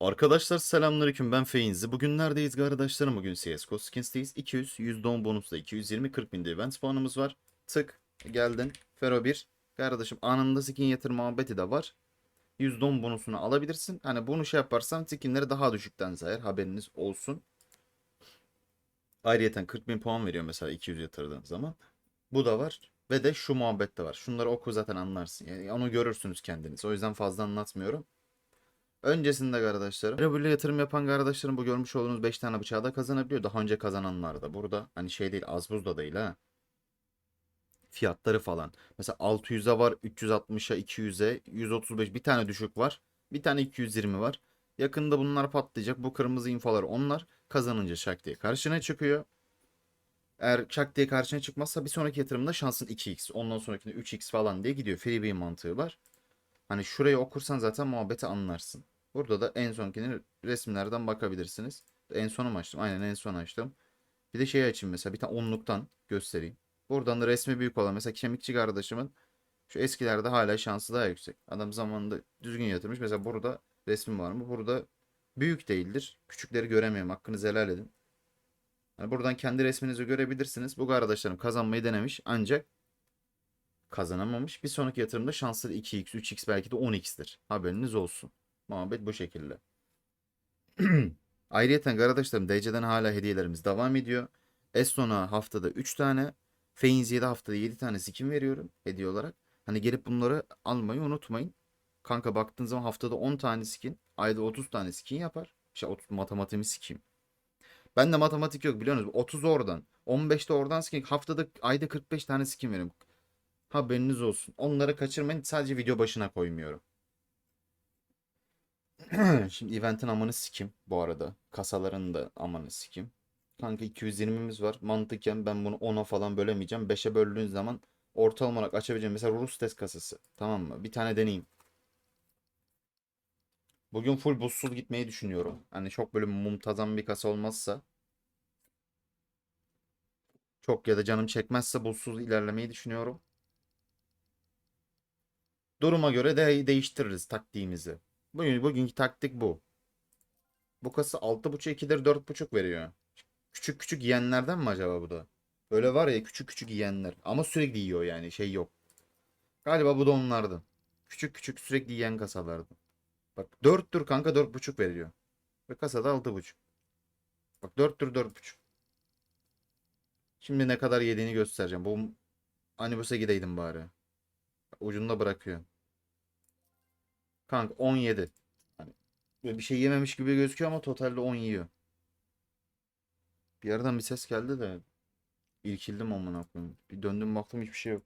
Arkadaşlar selamünaleyküm ben Feinzi. Bugün neredeyiz arkadaşlarım? Bugün CSGO Skins'teyiz. 200, %10 bonusla 220, 40 bin event puanımız var. Tık geldin. Fero 1. Kardeşim anında skin yatır muhabbeti de var. %10 bonusunu alabilirsin. Hani bunu şey yaparsan skinleri daha düşükten sayar. Haberiniz olsun. Ayrıyeten 40 bin puan veriyor mesela 200 yatırdığın zaman. Bu da var. Ve de şu muhabbet de var. Şunları oku zaten anlarsın. Yani onu görürsünüz kendiniz. O yüzden fazla anlatmıyorum. Öncesinde kardeşlerim. Böyle yatırım yapan kardeşlerim bu görmüş olduğunuz 5 tane bıçağı da kazanabiliyor. Daha önce kazananlar da burada. Hani şey değil az buz da değil ha. Fiyatları falan. Mesela 600'e var, 360'a, 200'e, 135 bir tane düşük var. Bir tane 220 var. Yakında bunlar patlayacak. Bu kırmızı infolar onlar. Kazanınca şak diye karşına çıkıyor. Eğer şak diye karşına çıkmazsa bir sonraki yatırımda şansın 2x. Ondan sonrakinde 3x falan diye gidiyor. Freebie mantığı var. Hani şurayı okursan zaten muhabbeti anlarsın. Burada da en sonkini resimlerden bakabilirsiniz. En sonu mu açtım? Aynen en son açtım. Bir de şey açayım mesela bir tane onluktan göstereyim. Buradan da resmi büyük olan mesela kemikçi kardeşimin şu eskilerde hala şansı daha yüksek. Adam zamanında düzgün yatırmış. Mesela burada resmi var mı? Burada büyük değildir. Küçükleri göremiyorum. Hakkınızı helal edin. Yani buradan kendi resminizi görebilirsiniz. Bu kardeşlerim kazanmayı denemiş ancak kazanamamış. Bir sonraki yatırımda şansları 2x, 3x belki de 10x'tir. Haberiniz olsun. Muhabbet bu şekilde. Ayrıyeten arkadaşlarım DC'den hala hediyelerimiz devam ediyor. Eston'a haftada 3 tane. Feinzi'ye de haftada 7 tane skin veriyorum hediye olarak. Hani gelip bunları almayı unutmayın. Kanka baktığın zaman haftada 10 tane skin, ayda 30 tane skin yapar. İşte 30 matematiğimi sikeyim. Ben de matematik yok biliyorsunuz. 30 oradan. 15 de oradan skin. Haftada ayda 45 tane skin veriyorum. Haberiniz olsun. Onları kaçırmayın. Sadece video başına koymuyorum. Şimdi eventin amanı sikim bu arada. Kasaların da amanı sikim. Kanka 220'miz var. Mantıken ben bunu 10'a falan bölemeyeceğim. 5'e böldüğün zaman ortalama olarak açabileceğim. Mesela Rus test kasası. Tamam mı? Bir tane deneyeyim. Bugün full buzsuz gitmeyi düşünüyorum. Hani çok böyle mumtazam bir kasa olmazsa. Çok ya da canım çekmezse buzsuz ilerlemeyi düşünüyorum. Duruma göre de değiştiririz taktiğimizi. Bugün, bugünkü taktik bu. Bu kasa 6.5 2'dir 4.5 veriyor. Küçük küçük yiyenlerden mi acaba bu da? Böyle var ya küçük küçük yiyenler. Ama sürekli yiyor yani şey yok. Galiba bu da onlardan. Küçük küçük sürekli yiyen kasalardı. Bak 4'tür kanka 4.5 veriyor. Ve kasada 6.5. Bak 4'tür 4.5. Şimdi ne kadar yediğini göstereceğim. Bu Anibus'a gideydim bari. Ucunda bırakıyor. Kanka 17. Hani bir şey yememiş gibi gözüküyor ama totalde 10 yiyor. Bir yerden bir ses geldi de irkildim amına koyayım. Bir döndüm baktım hiçbir şey yok.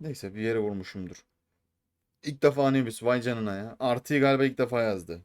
Neyse bir yere vurmuşumdur. İlk defa Anubis vay canına ya. Artıyı galiba ilk defa yazdı.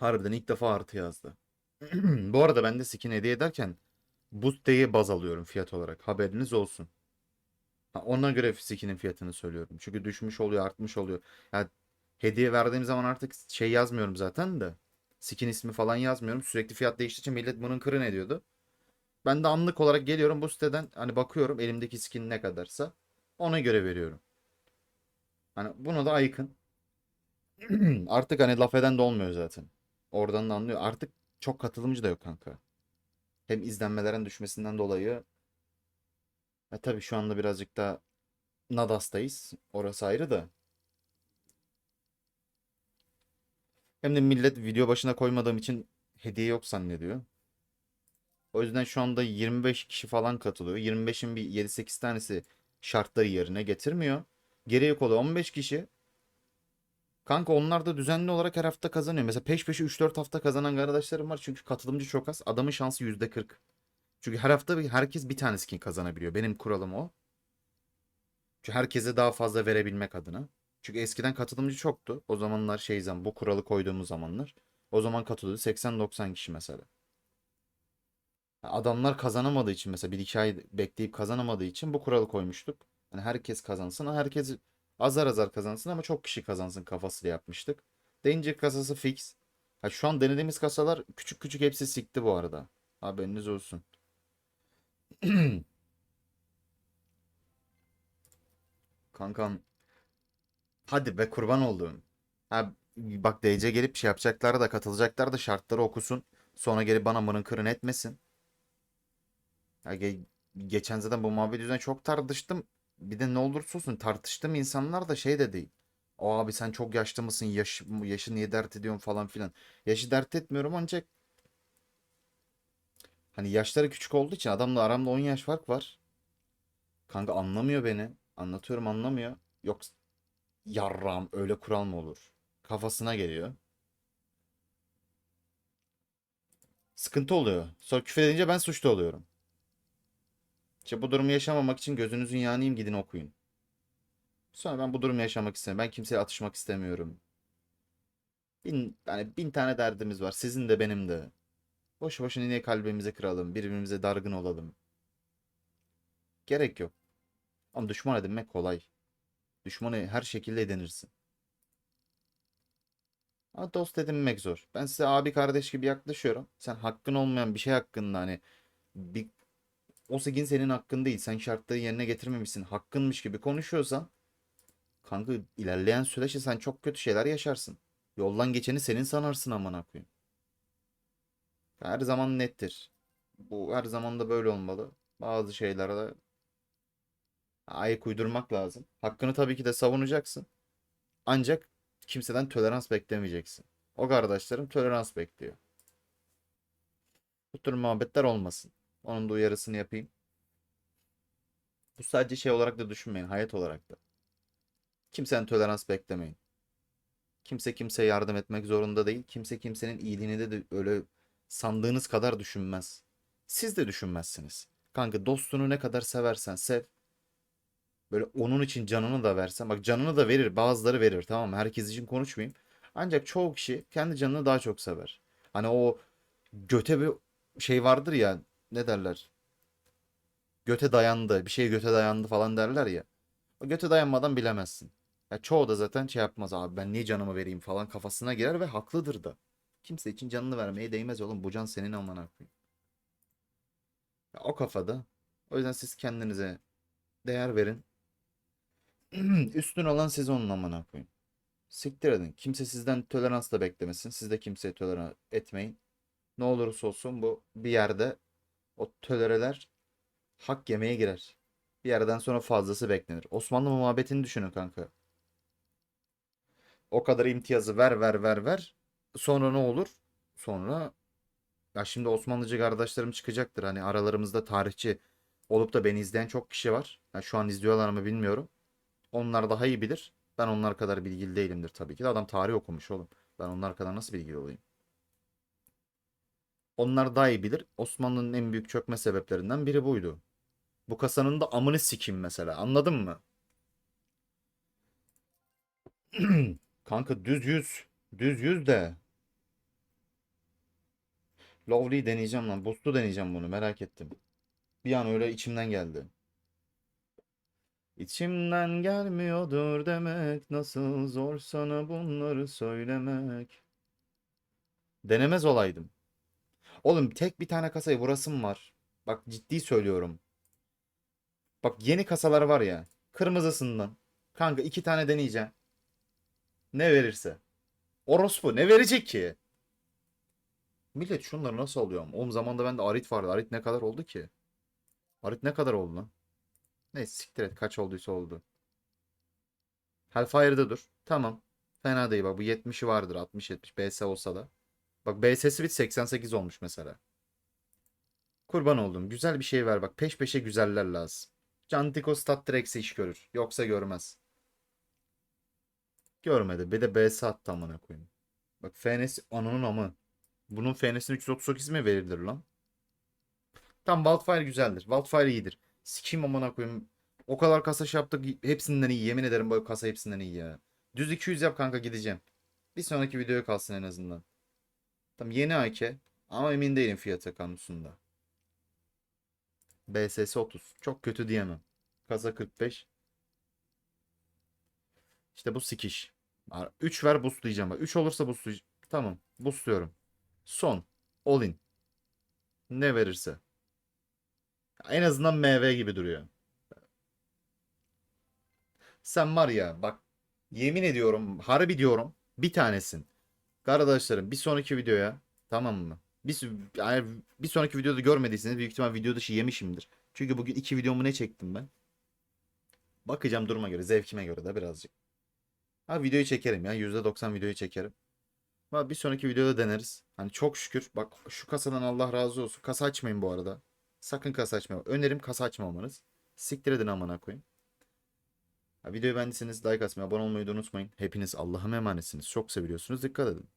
Harbiden ilk defa artı yazdı. Bu arada ben de skin hediye ederken bu siteyi baz alıyorum fiyat olarak. Haberiniz olsun. Ha, ona göre skinin fiyatını söylüyorum. Çünkü düşmüş oluyor, artmış oluyor. Yani hediye verdiğim zaman artık şey yazmıyorum zaten de. Skin ismi falan yazmıyorum. Sürekli fiyat değiştikçe millet bunun kırın ediyordu. Ben de anlık olarak geliyorum bu siteden hani bakıyorum elimdeki skin ne kadarsa ona göre veriyorum. Hani buna da aykın. Artık hani laf eden de olmuyor zaten. Oradan da anlıyor. Artık çok katılımcı da yok kanka. Hem izlenmelerin düşmesinden dolayı e tabii şu anda birazcık da Nadas'tayız. Orası ayrı da. Hem de millet video başına koymadığım için hediye yok zannediyor. O yüzden şu anda 25 kişi falan katılıyor. 25'in bir 7-8 tanesi şartları yerine getirmiyor. Geriye kalan 15 kişi. Kanka onlar da düzenli olarak her hafta kazanıyor. Mesela peş peşe 3-4 hafta kazanan arkadaşlarım var. Çünkü katılımcı çok az. Adamın şansı %40. Çünkü her hafta herkes bir tane skin kazanabiliyor. Benim kuralım o. Çünkü herkese daha fazla verebilmek adına. Çünkü eskiden katılımcı çoktu. O zamanlar şey zaman bu kuralı koyduğumuz zamanlar. O zaman katılıyordu 80-90 kişi mesela. Adamlar kazanamadığı için mesela bir iki ay bekleyip kazanamadığı için bu kuralı koymuştuk. Hani herkes kazansın, herkes azar azar kazansın ama çok kişi kazansın kafasıyla yapmıştık. Deyince kasası fix. Ha, şu an denediğimiz kasalar küçük küçük hepsi sikti bu arada. Haberiniz olsun. Kankam Hadi be kurban olduğum. Ha, bak DC gelip şey yapacaklar da katılacaklar da şartları okusun. Sonra gelip bana mırın kırın etmesin. Ya ge- geçen zaten bu muhabbet yüzünden çok tartıştım. Bir de ne olursa olsun tartıştığım insanlar da şey de değil. O abi sen çok yaşlı mısın? Yaş, yaşı niye dert ediyorsun falan filan. Yaşı dert etmiyorum ancak hani yaşları küçük olduğu için adamla aramda 10 yaş fark var. Kanka anlamıyor beni. Anlatıyorum anlamıyor. Yok yarram öyle kural mı olur? Kafasına geliyor. Sıkıntı oluyor. Sonra küfür edince ben suçlu oluyorum. İşte bu durumu yaşamamak için gözünüzün yağınıyım gidin okuyun. Sonra ben bu durumu yaşamak istemiyorum. Ben kimseye atışmak istemiyorum. Bin, yani bin tane derdimiz var. Sizin de benim de. Boşu boşuna niye kalbimizi kıralım? Birbirimize dargın olalım. Gerek yok. Ama düşman edinmek kolay. Düşmanı her şekilde edinirsin. Ama dost edinmek zor. Ben size abi kardeş gibi yaklaşıyorum. Sen hakkın olmayan bir şey hakkında hani bir o sigin senin hakkın değil. Sen şartları yerine getirmemişsin. Hakkınmış gibi konuşuyorsan kanka ilerleyen süreçte sen çok kötü şeyler yaşarsın. Yoldan geçeni senin sanarsın amına koyayım. Her zaman nettir. Bu her zaman da böyle olmalı. Bazı şeylerde ayak uydurmak lazım. Hakkını tabii ki de savunacaksın. Ancak kimseden tolerans beklemeyeceksin. O kardeşlerim tolerans bekliyor. Bu tür muhabbetler olmasın. Onun da uyarısını yapayım. Bu sadece şey olarak da düşünmeyin. Hayat olarak da. Kimsenin tolerans beklemeyin. Kimse kimseye yardım etmek zorunda değil. Kimse kimsenin iyiliğini de, öyle sandığınız kadar düşünmez. Siz de düşünmezsiniz. Kanka dostunu ne kadar seversen sev. Böyle onun için canını da versen. Bak canını da verir. Bazıları verir tamam mı? Herkes için konuşmayayım. Ancak çoğu kişi kendi canını daha çok sever. Hani o göte bir şey vardır ya. Ne derler? Göte dayandı. Bir şey göte dayandı falan derler ya. O göte dayanmadan bilemezsin. Ya çoğu da zaten şey yapmaz abi ben niye canımı vereyim falan kafasına girer ve haklıdır da. Kimse için canını vermeye değmez oğlum. Bu can senin amına koyayım. Ya o kafada. O yüzden siz kendinize değer verin. Üstün olan siz onun amına koyun. Siktir edin. Kimse sizden tolerans da beklemesin. Siz de kimseye tolerans etmeyin. Ne olursa olsun bu bir yerde o tölereler hak yemeye girer. Bir yerden sonra fazlası beklenir. Osmanlı muhabbetini düşünün kanka. O kadar imtiyazı ver ver ver ver. Sonra ne olur? Sonra ya şimdi Osmanlıcı kardeşlerim çıkacaktır. Hani aralarımızda tarihçi olup da beni izleyen çok kişi var. Yani şu an izliyorlar mı bilmiyorum. Onlar daha iyi bilir. Ben onlar kadar bilgili değilimdir tabii ki de. Adam tarih okumuş oğlum. Ben onlar kadar nasıl bilgili olayım? Onlar daha iyi bilir. Osmanlı'nın en büyük çökme sebeplerinden biri buydu. Bu kasanın da amını sikeyim mesela. Anladın mı? Kanka düz yüz. Düz yüz de. Lovely'yi deneyeceğim lan. Boost'u deneyeceğim bunu. Merak ettim. Bir an öyle içimden geldi. İçimden gelmiyordur demek. Nasıl zor sana bunları söylemek. Denemez olaydım. Oğlum tek bir tane kasayı vurasım var. Bak ciddi söylüyorum. Bak yeni kasalar var ya. Kırmızısından. Kanka iki tane deneyeceğim. Ne verirse. Orospu ne verecek ki? Millet şunları nasıl alıyor ama? Oğlum zamanda bende Arit vardı. Arit ne kadar oldu ki? Arit ne kadar oldu lan? Neyse siktir et. Kaç olduysa oldu. Hellfire'da dur. Tamam. Fena değil bak. Bu 70'i vardır. 60-70. BS olsa da. Bak BS'si bit 88 olmuş mesela. Kurban oldum. Güzel bir şey ver bak. Peş peşe güzeller lazım. Cantico Stat Drex'i iş görür. Yoksa görmez. Görmedi. Bir de BS attı amına koyayım. Bak FNS ananın amı. Bunun FNS'ine 338 mi verilir lan? Tam Wildfire güzeldir. Wildfire iyidir. Sikeyim amına koyayım. O kadar kasa şey yaptık. Hepsinden iyi. Yemin ederim bu kasa hepsinden iyi ya. Düz 200 yap kanka gideceğim. Bir sonraki videoya kalsın en azından. Tam yeni AK. Ama emin değilim fiyatı konusunda. BSS 30. Çok kötü diyemem. Kasa 45. İşte bu sikiş. 3 ver boostlayacağım. 3 olursa boostlayacağım. Tamam. Boostluyorum. Son. All in. Ne verirse. En azından MV gibi duruyor. Sen var ya bak Yemin ediyorum harbi diyorum bir tanesin. Kardeşlerim bir sonraki videoya tamam mı? Bir, eğer bir sonraki videoda görmediyseniz büyük ihtimal video dışı yemişimdir. Çünkü bugün iki videomu ne çektim ben? Bakacağım duruma göre, zevkime göre de birazcık. Ha videoyu çekerim ya. %90 videoyu çekerim. Ama bir sonraki videoda deneriz. Hani çok şükür. Bak şu kasadan Allah razı olsun. Kasa açmayın bu arada. Sakın kasa açmayın. Önerim kasa açmamanız. Siktir edin amına koyayım. Ha, videoyu beğendiyseniz like atmayı, abone olmayı da unutmayın. Hepiniz Allah'a emanetsiniz. Çok seviyorsunuz. Dikkat edin.